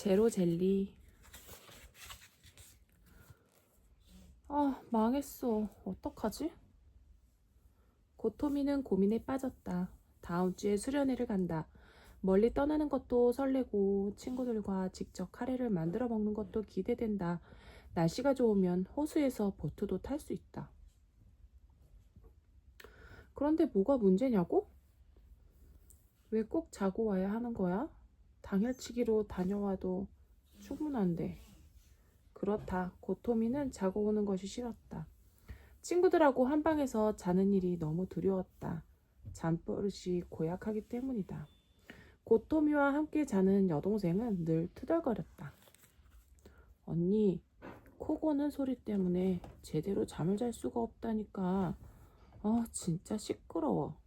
제로 젤리. 아, 망했어. 어떡하지? 고토미는 고민에 빠졌다. 다음 주에 수련회를 간다. 멀리 떠나는 것도 설레고 친구들과 직접 카레를 만들어 먹는 것도 기대된다. 날씨가 좋으면 호수에서 보트도 탈 수 있다. 그런데 뭐가 문제냐고? 왜 꼭 자고 와야 하는 거야? 당일치기로 다녀와도 충분한데. 그렇다. 고토미는 자고 오는 것이 싫었다. 친구들하고 한 방에서 자는 일이 너무 두려웠다. 잠버릇이 고약하기 때문이다. 고토미와 함께 자는 여동생은 늘 투덜거렸다. 언니, 코 고는 소리 때문에 제대로 잠을 잘 수가 없다니까. 아, 진짜 시끄러워.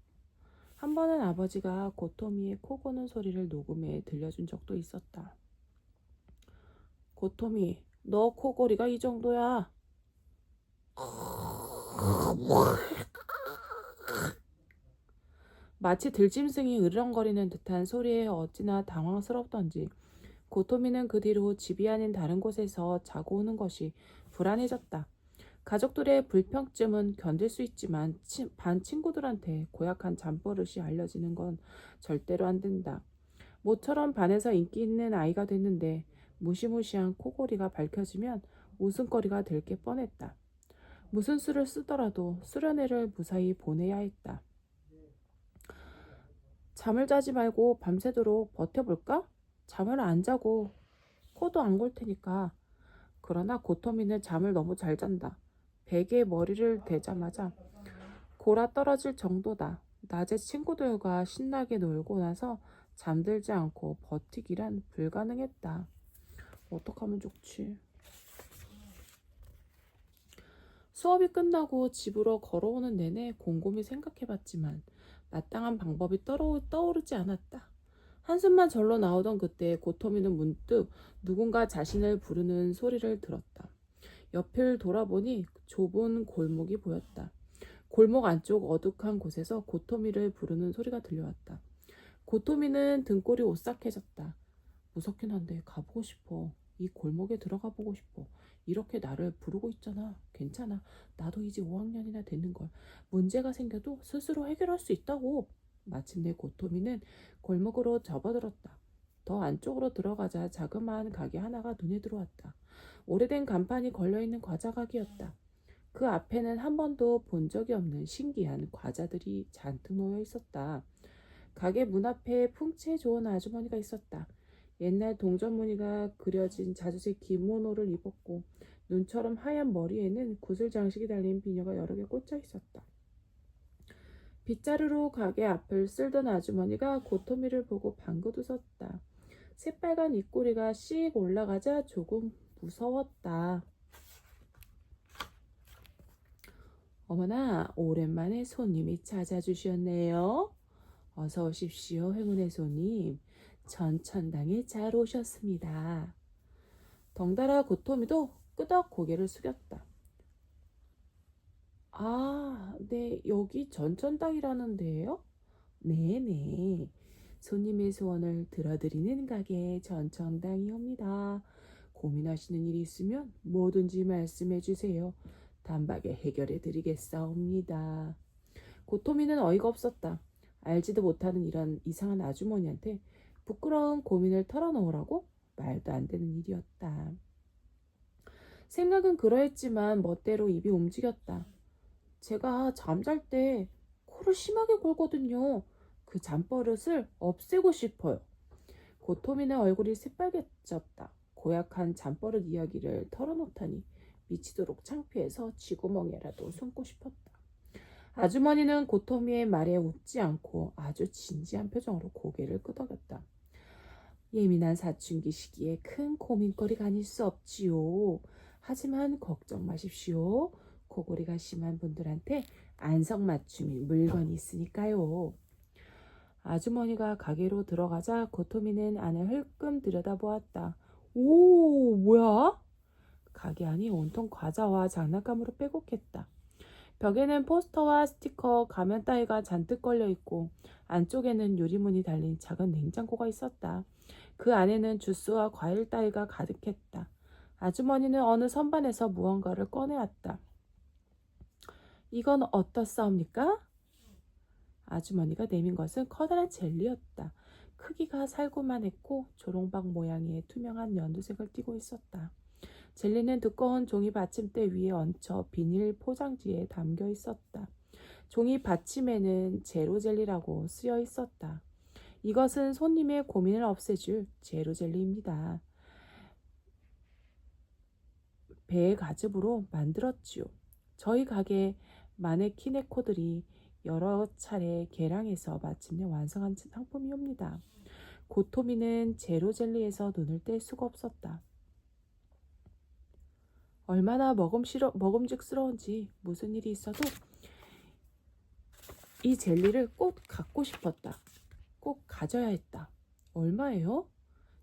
한 번은 아버지가 고토미의 코 고는 소리를 녹음해 들려준 적도 있었다. 고토미, 너 코골이가 이 정도야. 마치 들짐승이 으르렁거리는 듯한 소리에 어찌나 당황스럽던지 고토미는 그 뒤로 집이 아닌 다른 곳에서 자고 오는 것이 불안해졌다. 가족들의 불평쯤은 견딜 수 있지만 치- 반 친구들한테 고약한 잠버릇이 알려지는 건 절대로 안 된다. 모처럼 반에서 인기 있는 아이가 됐는데 무시무시한 코골이가 밝혀지면 웃음거리가 될 게 뻔했다. 무슨 수를 쓰더라도 수련회를 무사히 보내야 했다. 잠을 자지 말고 밤새도록 버텨볼까? 잠을 안 자고 코도 안 골 테니까. 그러나 고토미는 잠을 너무 잘 잔다. 베개에 머리를 대자마자 골아 떨어질 정도다. 낮에 친구들과 신나게 놀고 나서 잠들지 않고 버티기란 불가능했다. 어떡하면 좋지? 수업이 끝나고 집으로 걸어오는 내내 곰곰이 생각해봤지만 마땅한 방법이 떠오르, 떠오르지 않았다. 한숨만 절로 나오던 그때 고토미는 문득 누군가 자신을 부르는 소리를 들었다. 옆을 돌아보니 좁은 골목이 보였다. 골목 안쪽 어둑한 곳에서 고토미를 부르는 소리가 들려왔다. 고토미는 등골이 오싹해졌다. 무섭긴 한데 가보고 싶어. 이 골목에 들어가 보고 싶어. 이렇게 나를 부르고 있잖아. 괜찮아. 나도 이제 5학년이나 됐는걸. 문제가 생겨도 스스로 해결할 수 있다고. 마침내 고토미는 골목으로 접어들었다. 더 안쪽으로 들어가자 자그마한 가게 하나가 눈에 들어왔다. 오래된 간판이 걸려있는 과자 가게였다. 그 앞에는 한 번도 본 적이 없는 신기한 과자들이 잔뜩 놓여 있었다. 가게 문 앞에 풍채 좋은 아주머니가 있었다. 옛날 동전 무늬가 그려진 자주색 기모노를 입었고 눈처럼 하얀 머리에는 구슬 장식이 달린 비녀가 여러 개 꽂혀 있었다. 빗자루로 가게 앞을 쓸던 아주머니가 고토미를 보고 방긋 웃었다. 새빨간 입꼬리가 씩 올라가자 조금 무서웠다. 어머나, 오랜만에 손님이 찾아주셨네요. 어서 오십시오, 행운의 손님. 전천당에 잘 오셨습니다. 덩달아 고토미도 끄덕 고개를 숙였다. 아, 네, 여기 전천당이라는데요? 네네. 손님의 소원을 들어드리는 가게 전천당이옵니다. 고민하시는 일이 있으면 뭐든지 말씀해 주세요. 단박에 해결해 드리겠사옵니다. 고토미는 어이가 없었다. 알지도 못하는 이런 이상한 아주머니한테 부끄러운 고민을 털어놓으라고 말도 안 되는 일이었다. 생각은 그러했지만 멋대로 입이 움직였다. 제가 잠잘 때 코를 심하게 골거든요. 그 잠버릇을 없애고 싶어요. 고토미는 얼굴이 새빨개졌다. 고약한 잠버릇 이야기를 털어놓다니 미치도록 창피해서 쥐구멍에라도 숨고 싶었다. 아주머니는 고토미의 말에 웃지 않고 아주 진지한 표정으로 고개를 끄덕였다. 예민한 사춘기 시기에 큰 고민거리가 아닐 수 없지요. 하지만 걱정 마십시오. 코골이가 심한 분들한테 안성맞춤이 물건이 있으니까요. 아주머니가 가게로 들어가자 고토미는 안을 흘끔 들여다보았다. 오, 뭐야? 가게 안이 온통 과자와 장난감으로 빼곡했다. 벽에는 포스터와 스티커, 가면 따위가 잔뜩 걸려 있고 안쪽에는 유리문이 달린 작은 냉장고가 있었다. 그 안에는 주스와 과일 따위가 가득했다. 아주머니는 어느 선반에서 무언가를 꺼내왔다. 이건 어떻사옵니까? 아주머니가 내민 것은 커다란 젤리였다. 크기가 살구만 했고 조롱박 모양의 투명한 연두색을 띠고 있었다. 젤리는 두꺼운 종이 받침대 위에 얹혀 비닐 포장지에 담겨 있었다. 종이 받침에는 제로 젤리라고 쓰여 있었다. 이것은 손님의 고민을 없애줄 제로 젤리입니다. 배의 가즙으로 만들었지요. 저희 가게 마네키네코들이 여러 차례 개량해서 마침내 완성한 상품이 옵니다. 고토미는 제로 젤리에서 눈을 뗄 수가 없었다. 얼마나 먹음시러, 먹음직스러운지 무슨 일이 있어도 이 젤리를 꼭 갖고 싶었다. 꼭 가져야 했다. 얼마예요?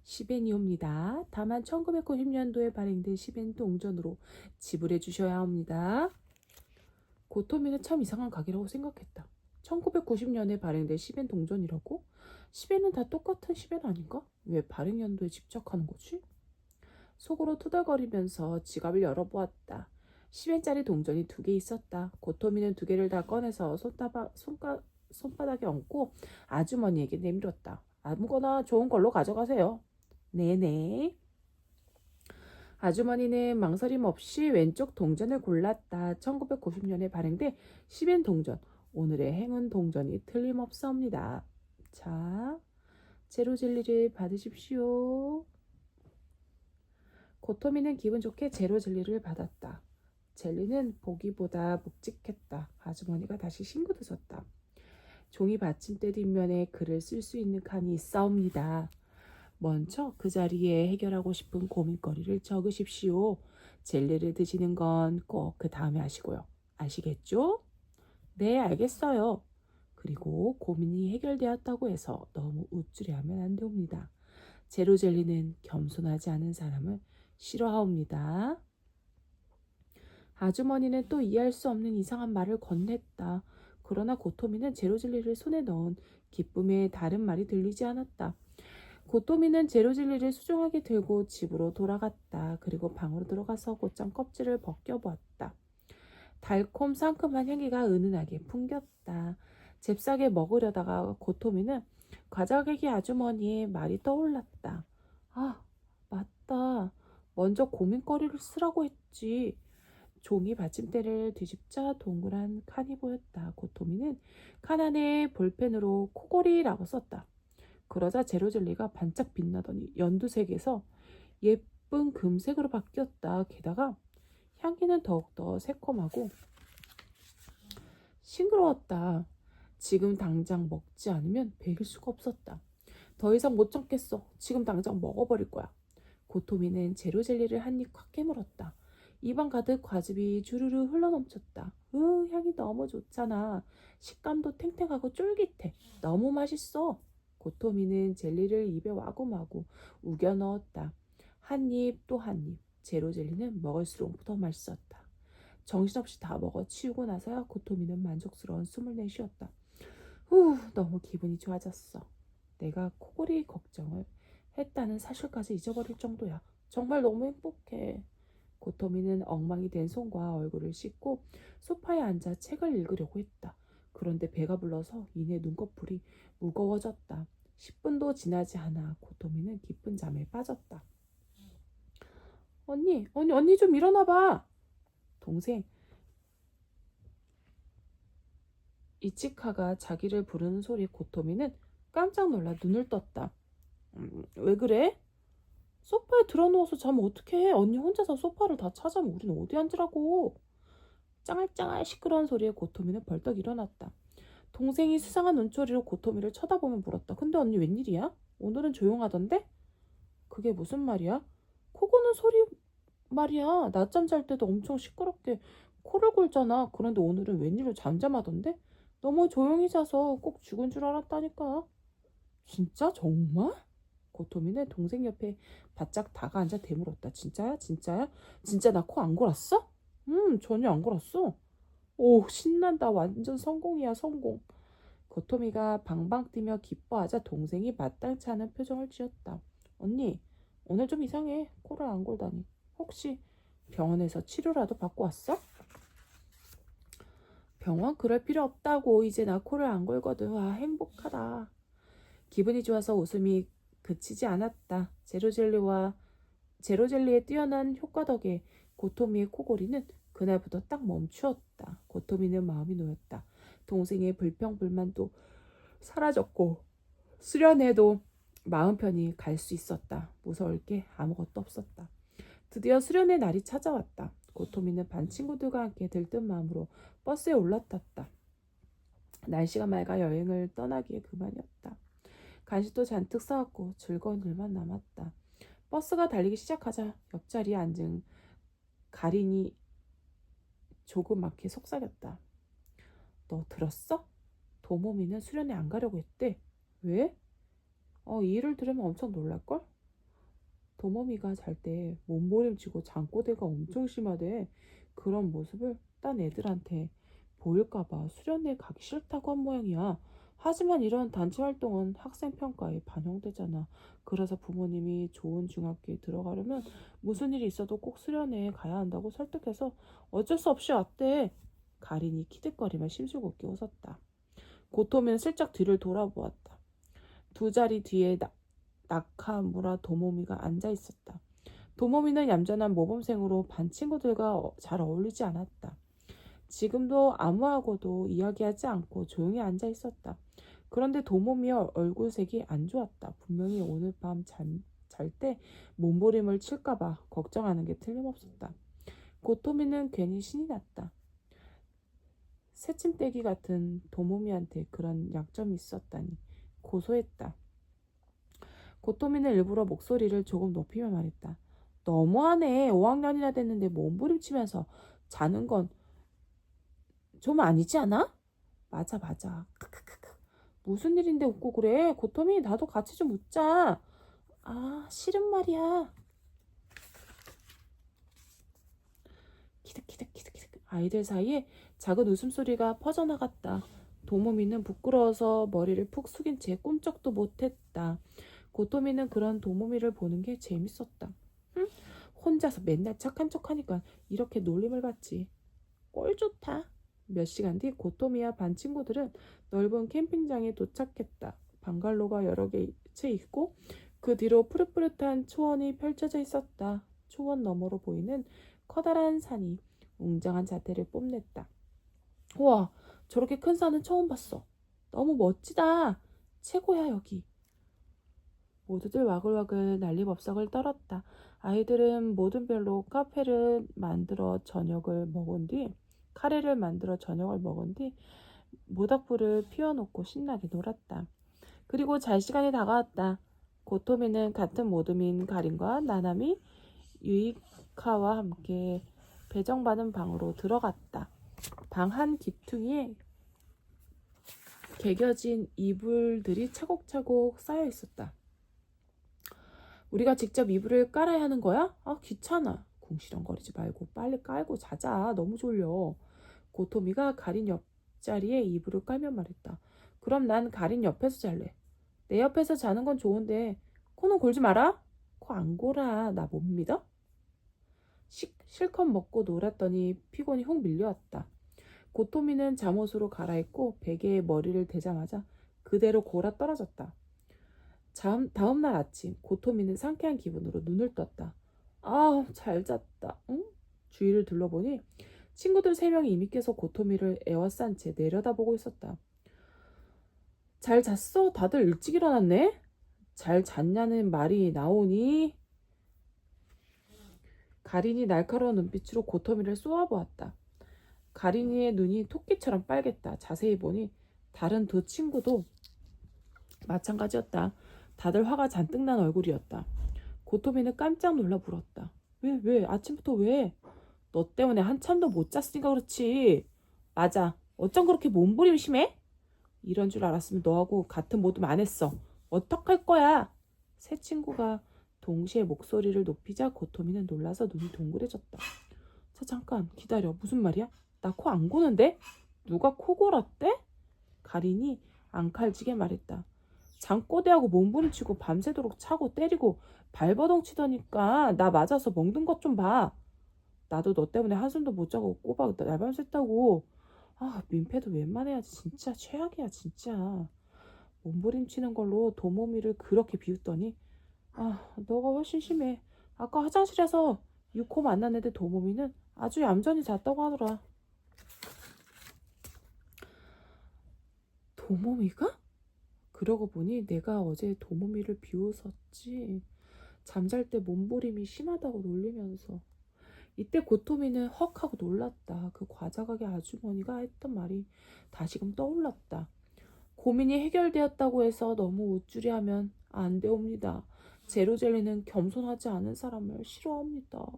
10엔이옵니다. 다만 1990년도에 발행된 10엔 동전으로 지불해 주셔야 합니다. 고토미는 참 이상한 가게라고 생각했다. 1990년에 발행된 10엔 동전이라고? 10엔은 다 똑같은 10엔 아닌가? 왜 발행 연도에 집착하는 거지? 속으로 투덜거리면서 지갑을 열어보았다. 10엔짜리 동전이 두 개 있었다. 고토미는 두 개를 다 꺼내서 손바닥, 손가, 손바닥에 얹고 아주머니에게 내밀었다. 아무거나 좋은 걸로 가져가세요. 네네. 아주머니는 망설임 없이 왼쪽 동전을 골랐다. 1990년에 발행된 10엔 동전. 오늘의 행운 동전이 틀림없사옵니다. 자, 제로 젤리를 받으십시오. 고토미는 기분 좋게 제로 젤리를 받았다. 젤리는 보기보다 묵직했다. 아주머니가 다시 싱긋웃었다. 종이 받침대 뒷면에 글을 쓸 수 있는 칸이 있사옵니다. 먼저 그 자리에 해결하고 싶은 고민거리를 적으십시오. 젤리를 드시는 건 꼭 그 다음에 하시고요. 아시겠죠? 네, 알겠어요. 그리고 고민이 해결되었다고 해서 너무 우쭐해하면 안 됩니다. 제로 젤리는 겸손하지 않은 사람을 싫어하옵니다. 아주머니는 또 이해할 수 없는 이상한 말을 건넸다. 그러나 고토미는 제로젤리를 손에 넣은 기쁨의 다른 말이 들리지 않았다. 고토미는 제로젤리를 수중하게 들고 집으로 돌아갔다. 그리고 방으로 들어가서 곧장 껍질을 벗겨보았다. 달콤 상큼한 향기가 은은하게 풍겼다. 잽싸게 먹으려다가 고토미는 과자객이 아주머니의 말이 떠올랐다. 아, 맞다. 먼저 고민거리를 쓰라고 했지. 종이 받침대를 뒤집자 동그란 칸이 보였다. 고토미는 칸 안에 볼펜으로 코골이라고 썼다. 그러자 제로젤리가 반짝 빛나더니 연두색에서 예쁜 금색으로 바뀌었다. 게다가 향기는 더욱더 새콤하고 싱그러웠다. 지금 당장 먹지 않으면 베길 수가 없었다. 더 이상 못 참겠어. 지금 당장 먹어버릴 거야. 고토미는 제로 젤리를 한입꽉 깨물었다. 입안 가득 과즙이 주르르 흘러넘쳤다. 으, 향이 너무 좋잖아. 식감도 탱탱하고 쫄깃해. 너무 맛있어. 고토미는 젤리를 입에 와구마구 우겨 넣었다. 한 입 또 한 입. 제로 젤리는 먹을수록 더 맛있었다. 정신없이 다 먹어 치우고 나서야 고토미는 만족스러운 숨을 내쉬었다. 후, 너무 기분이 좋아졌어. 내가 코골이 걱정을 했다는 사실까지 잊어버릴 정도야. 정말 너무 행복해. 고토미는 엉망이 된 손과 얼굴을 씻고 소파에 앉아 책을 읽으려고 했다. 그런데 배가 불러서 이내 눈꺼풀이 무거워졌다. 10분도 지나지 않아 고토미는 깊은 잠에 빠졌다. 언니, 언니, 언니 좀 일어나봐. 동생 이치카가 자기를 부르는 소리에 고토미는 깜짝 놀라 눈을 떴다. 음, 왜 그래? 소파에 들어누워서 자면 어떡해? 언니 혼자서 소파를 다 찾으면 우린 어디 앉으라고? 짱알짱알 시끄러운 소리에 고토미는 벌떡 일어났다. 동생이 수상한 눈초리로 고토미를 쳐다보며 물었다. 근데 언니 웬일이야? 오늘은 조용하던데? 그게 무슨 말이야? 코 고는 소리 말이야. 낮잠 잘 때도 엄청 시끄럽게 코를 골잖아. 그런데 오늘은 웬일로 잠잠하던데? 너무 조용히 자서 꼭 죽은 줄 알았다니까. 진짜? 정말? 고토미는 동생 옆에 바짝 다가 앉아 대물었다. 진짜야? 진짜야? 진짜 나 코 안 골았어? 음, 전혀 안 골았어. 오, 신난다. 완전 성공이야, 성공. 고토미가 방방 뛰며 기뻐하자 동생이 마땅치 않은 표정을 지었다. 언니, 오늘 좀 이상해. 코를 안 골다니. 혹시 병원에서 치료라도 받고 왔어? 병원 그럴 필요 없다고. 이제 나 코를 안 골거든. 와, 행복하다. 기분이 좋아서 웃음이 그치지 않았다. 제로젤리와 제로젤리의 뛰어난 효과 덕에 고토미의 코골이는 그날부터 딱 멈추었다. 고토미는 마음이 놓였다. 동생의 불평불만도 사라졌고 수련회도 마음 편히 갈 수 있었다. 무서울 게 아무것도 없었다. 드디어 수련회 날이 찾아왔다. 고토미는 반 친구들과 함께 들뜬 마음으로 버스에 올라탔다. 날씨가 맑아 여행을 떠나기에 그만이었다. 간식도 잔뜩 사왔고 즐거운 일만 남았다. 버스가 달리기 시작하자 옆자리에 앉은 가린이 조그맣게 속삭였다. 너 들었어? 도모미는 수련회 안 가려고 했대. 왜? 어, 이 일을 들으면 엄청 놀랄걸? 도모미가 잘 때 몸부림치고 잠꼬대가 엄청 심하대. 그런 모습을 딴 애들한테 보일까봐 수련회 가기 싫다고 한 모양이야. 하지만 이런 단체 활동은 학생 평가에 반영되잖아. 그래서 부모님이 좋은 중학교에 들어가려면 무슨 일이 있어도 꼭 수련회에 가야 한다고 설득해서 어쩔 수 없이 왔대. 가린이 키득거리며 심술궂게 웃었다. 고토미는 슬쩍 뒤를 돌아보았다. 두 자리 뒤에 나, 나카무라 도모미가 앉아 있었다. 도모미는 얌전한 모범생으로 반 친구들과 어- 잘 어울리지 않았다. 지금도 아무하고도 이야기하지 않고 조용히 앉아 있었다. 그런데 도모미의 얼굴색이 안 좋았다. 분명히 오늘 밤잘때 몸부림을 칠까봐 걱정하는 게 틀림없었다. 고토미는 괜히 신이 났다. 새침대기 같은 도모미한테 그런 약점이 있었다니 고소했다. 고토미는 일부러 목소리를 조금 높이며 말했다. 너무하네. 5학년이나 됐는데 몸부림치면서 자는 건 좀 아니지 않아? 맞아 맞아. 크크크크. 무슨 일인데 웃고 그래? 고토미 나도 같이 좀 웃자. 아 싫은 말이야. 키득키득키득키득. 아이들 사이에 작은 웃음소리가 퍼져나갔다. 도모미는 부끄러워서 머리를 푹 숙인 채 꿈쩍도 못했다. 고토미는 그런 도모미를 보는 게 재밌었다. 응? 혼자서 맨날 착한 척하니까 이렇게 놀림을 받지. 꼴 좋다. 몇 시간 뒤 고토미와 반 친구들은 넓은 캠핑장에 도착했다. 방갈로가 여러 개채 있고 그 뒤로 푸릇푸릇한 초원이 펼쳐져 있었다. 초원 너머로 보이는 커다란 산이 웅장한 자태를 뽐냈다. 우와, 저렇게 큰 산은 처음 봤어. 너무 멋지다. 최고야, 여기. 모두들 와글와글 난리법석을 떨었다. 아이들은 모든 별로 카페를 만들어 저녁을 먹은 뒤, 카레를 만들어 저녁을 먹은 뒤, 모닥불을 피워놓고 신나게 놀았다. 그리고 잘 시간이 다가왔다. 고토미는 같은 모둠인 가린과 나나미, 유이카와 함께 배정받은 방으로 들어갔다. 방 한 기퉁이에 개겨진 이불들이 차곡차곡 쌓여 있었다. 우리가 직접 이불을 깔아야 하는 거야? 아, 귀찮아. 궁시렁거리지 말고 빨리 깔고 자자. 너무 졸려. 고토미가 가린 옆자리에 이불을 깔며 말했다. 그럼 난 가린 옆에서 잘래. 내 옆에서 자는 건 좋은데 코는 골지 마라. 코 안 골아. 나 못 믿어? 식, 실컷 먹고 놀았더니 피곤이 훅 밀려왔다. 고토미는 잠옷으로 갈아입고 베개에 머리를 대자마자 그대로 골아 떨어졌다. 다음, 다음 날 아침 고토미는 상쾌한 기분으로 눈을 떴다. 아, 잘 잤다. 응? 주위를 둘러보니 친구들 세 명이 이미 깨서 고토미를 에워싼 채 내려다보고 있었다. 잘 잤어? 다들 일찍 일어났네? 잘 잤냐는 말이 나오니? 가린이 날카로운 눈빛으로 고토미를 쏘아보았다. 가린이의 눈이 토끼처럼 빨갰다. 자세히 보니 다른 두 친구도 마찬가지였다. 다들 화가 잔뜩 난 얼굴이었다. 고토미는 깜짝 놀라 물었다. 왜, 왜? 아침부터 왜? 너 때문에 한참도 못 잤으니까 그렇지. 맞아. 어쩜 그렇게 몸부림 심해? 이런 줄 알았으면 너하고 같은 모둠 안 했어. 어떡할 거야? 세 친구가 동시에 목소리를 높이자 고토미는 놀라서 눈이 동그래졌다. 자, 잠깐 기다려. 무슨 말이야? 나 코 안 고는데? 누가 코 골았대? 가린이 앙칼지게 말했다. 장꼬대하고 몸부림치고 밤새도록 차고 때리고 발버둥 치더니까 나 맞아서 멍든 것 좀 봐. 나도 너 때문에 한숨도 못 자고 꼬박 날밤 샜다고. 아 민폐도 웬만해야지 진짜 최악이야 진짜. 몸부림치는 걸로 도모미를 그렇게 비웃더니 아 너가 훨씬 심해. 아까 화장실에서 유코 애들 도모미는 아주 얌전히 잤다고 하더라. 도모미가? 그러고 보니 내가 어제 도모미를 비웃었지. 잠잘 때 몸부림이 심하다고 놀리면서. 이때 고토미는 헉 하고 놀랐다. 그 과자 가게 아주머니가 했던 말이 다시금 떠올랐다. 고민이 해결되었다고 해서 너무 우쭐해하면 안 되옵니다. 제로젤리는 겸손하지 않은 사람을 싫어합니다.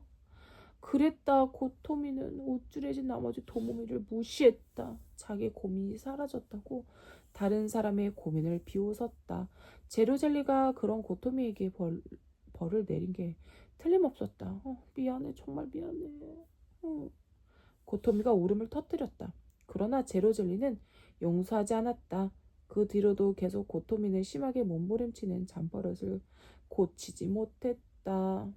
그랬다 고토미는 우쭐해진 나머지 도모미를 무시했다. 자기 고민이 사라졌다고 다른 사람의 고민을 비웃었다. 제로젤리가 그런 고토미에게 벌, 벌을 내린 게 틀림없었다. 어, 미안해 정말 미안해. 어. 고토미가 울음을 터뜨렸다. 그러나 제로젤리는 용서하지 않았다. 그 뒤로도 계속 고토미는 심하게 몸부림치는 잠버릇을 고치지 못했다.